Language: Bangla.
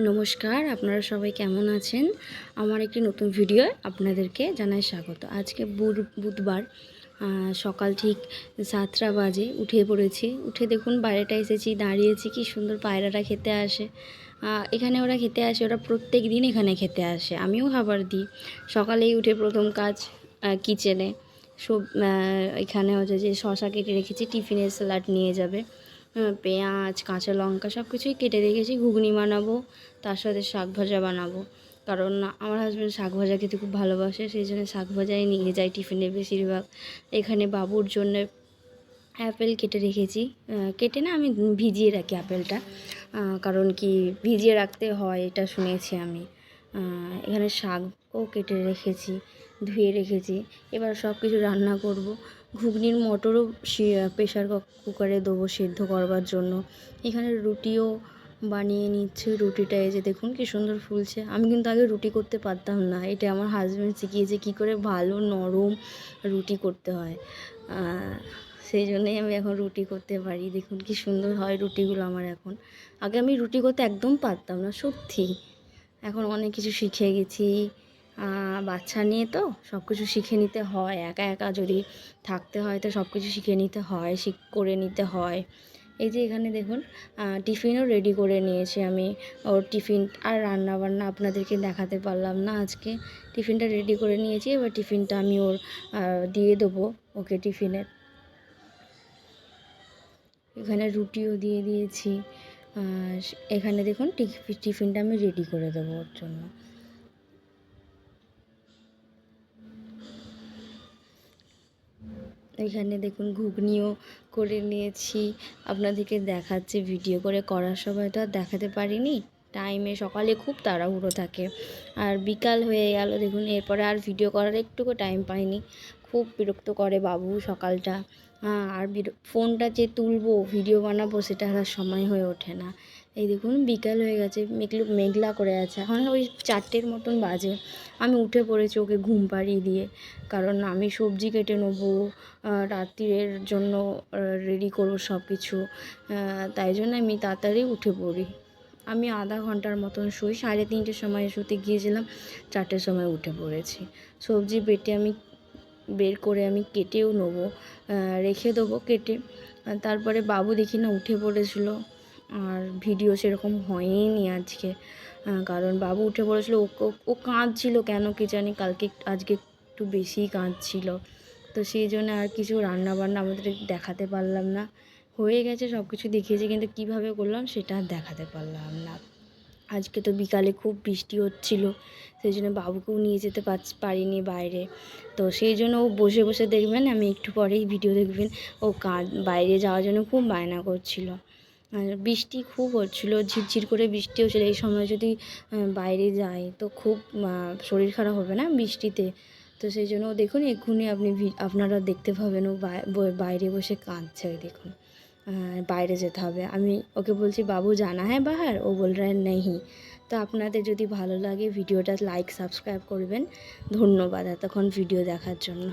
নমস্কার, আপনারা সবাই কেমন আছেন? আমার একটি নতুন ভিডিও আপনাদেরকে জানাই স্বাগত। আজকে বুধ- বুধবার সকাল ঠিক সাতটা বাজে উঠে পড়েছি। উঠে দেখুন বাইরেটা এসেছি, দাঁড়িয়েছি, কি সুন্দর পায়রাটা খেতে আসে। এখানে ওরা খেতে আসে, ওরা প্রত্যেক দিন এখানে খেতে আসে। আমিও খাবার দিই। সকালেই উঠে প্রথম কাজ কিচেনে। সব এখানে হচ্ছে যে শশা কেটে রেখেছি, টিফিনের স্যালাড নিয়ে যাবে। পেঁয়াজ, কাঁচা লঙ্কা সব কিছুই কেটে রেখেছি, ঘুগনি বানাবো, তার সাথে শাক ভাজা বানাবো। কারণ আমার হাজব্যান্ড শাক ভাজা খেতে খুব ভালোবাসে, সেই জন্য শাক ভাজাই নিয়ে যাই টিফিনে বেশিরভাগ। এখানে বাবুর জন্য অ্যাপেল কেটে রেখেছি। কেটে না আমি ভিজিয়ে রাখি অ্যাপেলটা কারণ কি ভিজিয়ে রাখতে হয়, এটা শুনেছি আমি। এখানে শাকও কেটে রেখেছি। ধুয়ে রেখেছি। এবার সব কিছু রান্না করব। ঘুগনির মটরও প্রেশার কুকারে দেবো সিদ্ধ করবার জন্য। এখানে রুটিও বানিয়ে নিচ্ছে রুটিটা, এই যে দেখুন কি সুন্দর ফুলছে। আমি কিন্তু আগে রুটি করতে পারতাম না। এটা আমার হাজব্যান্ড শিখিয়েছে কী করে ভালো নরম রুটি করতে হয়। সেই জন্যই আমি এখন রুটি করতে পারি। দেখুন কি সুন্দর হয় রুটিগুলো আমার এখন। আগে আমি রুটি করতে একদম পারতাম না, সত্যি। এখন অনেক কিছু শিখে গেছি। বাচ্চা নিয়ে তো সব কিছু শিখে নিতে হয়। একা একা যদি থাকতে হয় তো সব কিছু শিখে নিতে হয়, শিখ, করে নিতে হয়। এই যে এখানে দেখুন টিফিনও রেডি করে নিয়েছি আমি। ওর টিফিন আর রান্না বান্না আপনাদেরকে দেখাতে পারলাম না আজকে। টিফিনটা রেডি করে নিয়েছি, এবার টিফিনটা আমি ওর দিয়ে দেবো ওকে টিফিনে। এখানে রুটিও দিয়ে দিয়েছি। এখানে দেখুন, টিফ- টিফিনটা আমি রেডি করে দেবো ওর জন্য। এখানে দেখুন ঘুগনিও করে নিয়েছি। আপনাদেরকে দেখাচ্ছে ভিডিও করে করার সময় তো আর দেখাতে পারিনি। টাইমে সকালে খুব তাড়াহুড়ো থাকে। আর বিকাল হয়ে গেল, দেখুন এরপরে আর ভিডিও করার একটুকু টাইম পাইনি। খুব বিরক্ত করে বাবু সকালটা। আর ফোনটা যে তুলবো ভিডিও বানাবো, সেটা আর সময় হয়ে ওঠে না। এই দেখুন, বিকাল হয়ে গেছে, মেঘলু মেঘলা করে আছে। এখন ওই চারটের মতন বাজে। আমি উঠে পড়েছি ওকে ঘুম পাড়িয়ে দিয়ে, কারণ আমি সবজি কেটে নেব রাত্রির জন্য রেডি করব সব কিছু তাই জন্য আমি তাড়াতাড়ি উঠে পড়ি। আমি আধা ঘণ্টার মতন শুই, সাড়ে তিনটের সময় শুতে গিয়েছিলাম, চারটের সময় উঠে পড়েছি। সবজি বেটে আমি বের করে আমি কেটেও নেব রেখে দেবো কেটে। তারপরে বাবু দেখি না, উঠে পড়েছিল। আর ভিডিও সেরকম হয়নি আজকে। কারণ বাবু উঠে পড়েছিল, ও ও- কাঁদছিল কেন কি জানি, কালকে আজকে একটু বেশিই কাঁদছিল। তো সেই জন্য আর কিছু রান্না বান্না আমাদের দেখাতে পারলাম না। হয়ে গেছে সব কিছু দেখিয়েছি, কিন্তু কীভাবে করলাম সেটা আর দেখাতে পারলাম না। আজকে তো বিকালে খুব বৃষ্টি হচ্ছিল, সেই জন্য বাবুকেও নিয়ে যেতে পারিনি বাইরে। তো সেই জন্য ও বসে বসে দেখবেন, আমি একটু পরেই ভিডিও দেখবেন, ও কাঁদ, বাইরে যাওয়ার জন্য খুব বায়না করছিল। আর বৃষ্টি খুব হচ্ছিল, ঝিরঝির করে বৃষ্টি হচ্ছিল। এই সময় যদি বাইরে যাই তো খুব শরীর খারাপ হবে না বৃষ্টিতে? তো সেই জন্য দেখুন, এক্ষুনি আপনি আপনারা দেখতে পাবেন ও বাইরে বসে কাঁদছে, ওই দেখুন। বাইরে যেতে হবে। আমি ওকে বলছি, বাবু, জানা হ্যাঁ বাহার? ও বল রা নেই। তো আপনাদের যদি ভালো লাগে, ভিডিওটা লাইক, সাবস্ক্রাইব করবেন। ধন্যবাদ এতক্ষণ ভিডিও দেখার জন্য।